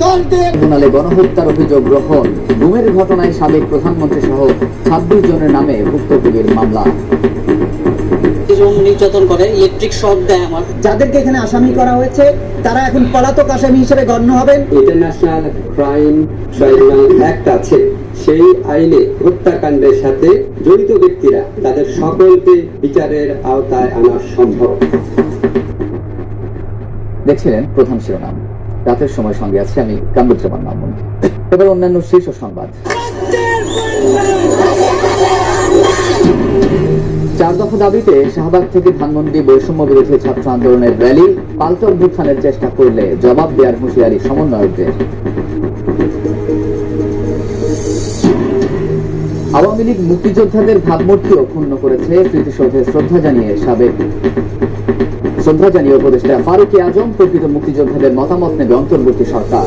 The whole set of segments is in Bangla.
ট্রাইব্যুনালে গণহত্যার অভিযোগ গ্রহণ গুমের ঘটনায় সাবেক প্রধানমন্ত্রী সহ ছাব্বিশ জনের নামে ভুক্তভোগীর মামলা। নির্যাতন করে ইলেকট্রিক শক দেয় আমার। যাদেরকে এখানে আসামি করা হয়েছে তারা এখন পলাতক আসামি হিসেবে গণ্য হবেন। ইন্টারন্যাশনাল ক্রাইম ট্রাইব্যুনাল অ্যাক্ট আছে। সেই আইনে হত্যাকাণ্ডের সাথে জড়িত ব্যক্তিরা তাদের সকলকে বিচারের আওতায় আনা সম্ভব। দেখছিলেন প্রধান শিরোনাম। রাতের সময় সঙ্গে আছি আমি কামরুজ্জামান মামুন এবার অন্যান্য শীর্ষ সংবাদ। চার দফা দাবিতে শাহবাগ থেকে ধানমন্ডি বৈষম্য বিরোধী ছাত্র আন্দোলনের র্যালি, পাল্টা অভ্যুত্থানের চেষ্টা করলে জবাব দেওয়ার হুঁশিয়ারি সমন্বয়কদের। আওয়ামী লীগ মুক্তিযোদ্ধাদের ভাবমূর্তিও ক্ষুণ্ণ করেছে স্মৃতিসৌধে শ্রদ্ধা জানিয়ে সাবেক শ্রদ্ধা জানিয়ে উপদেষ্টা ফারুকি আজম, প্রকৃত মুক্তিযোদ্ধাদের মতামত নেবে অন্তর্বর্তী সরকার।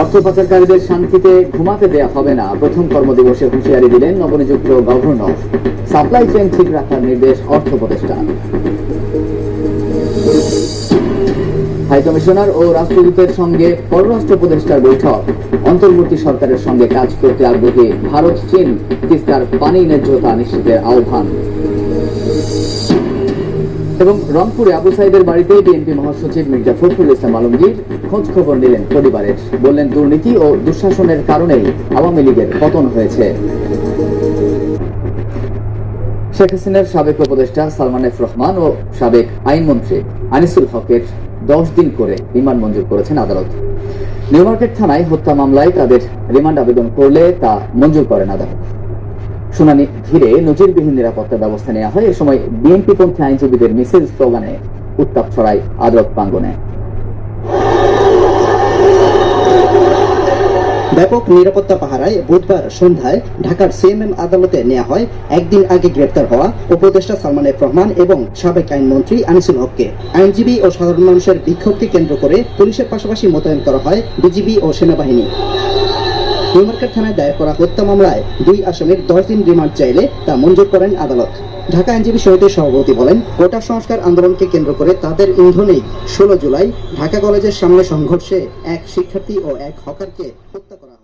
অর্থ পাচারকারীদের শান্তিতে ঘুমাতে দেয়া হবে না। প্রথম কর্মদিবসে হুঁশিয়ারি দিলেন নবনিযুক্ত গভর্নর। সাপ্লাই চেইন ঠিক রাখার নির্দেশ অর্থ উপদেষ্টা হাই কমিশনার ও রাষ্ট্রদূতের সঙ্গে পররাষ্ট্র উপদেষ্টার বৈঠক। অন্তর্বর্তী সরকারের সঙ্গে কাজ করতে আগ্রহী ভারত, চীন তিস্তার পানি ন্যায্যতা নিশ্চিতের আহ্বান। এবং রংপুরে আবু সাইদের বাড়িতে বিএনপি মহাসচিব মির্জা ফখরুল ইসলাম আলমগীর খোঁজ খবর নিলেন পরিবারের। বললেন, দুর্নীতি ও দুঃশাসনের কারণেই আওয়ামী লীগের পতন হয়েছে। শেখ হাসিনার সাবেক উপদেষ্টা সালমান এফ রহমান ও সাবেক আইনমন্ত্রী আনিসুল হকের দশ দিন করে রিমান্ড মঞ্জুর করেছেন আদালত। নিউ মার্কেট থানায় হত্যা মামলায় তাদের রিমান্ড আবেদন করলে তা মঞ্জুর করেন আদালত। শুনানি ঘিরে নজিরবিহীন নিরাপত্তা ব্যবস্থা নেওয়া হয়। এ সময় বিএনপি পন্থী আইনজীবীদের মিছিল স্লোগানে উত্তাপ ছড়ায় আদালত প্রাঙ্গনে ব্যাপক নিরাপত্তা পাহারায় বুধবার সন্ধ্যায় ঢাকার সিএমএম আদালতে নেওয়া হয়। একদিন আগে গ্রেপ্তার হওয়া উপদেষ্টা সালমান এফ রহমান এবং সাবেক আইনমন্ত্রী আনিসুল হককে। আইনজীবী ও সাধারণ মানুষের বিক্ষোভকে কেন্দ্র করে পুলিশের পাশাপাশি মোতায়েন করা হয় বিজিবি ও সেনাবাহিনী। নিউমার্কেট থানায় দায়ের করা হত্যা মামলায় দুই আসামির দশ দিন রিমান্ড চাইলে তা মঞ্জুর করেন আদালত। ঢাকা আইনজীবী সমিতির সভাপতি বলেন কোটা সংস্কার আন্দোলনকে কেন্দ্র করে তাদের ইন্ধনেই ষোলো জুলাই ঢাকা কলেজের সামনে সংঘর্ষে এক শিক্ষার্থী ও এক হকারকে হত্যা করা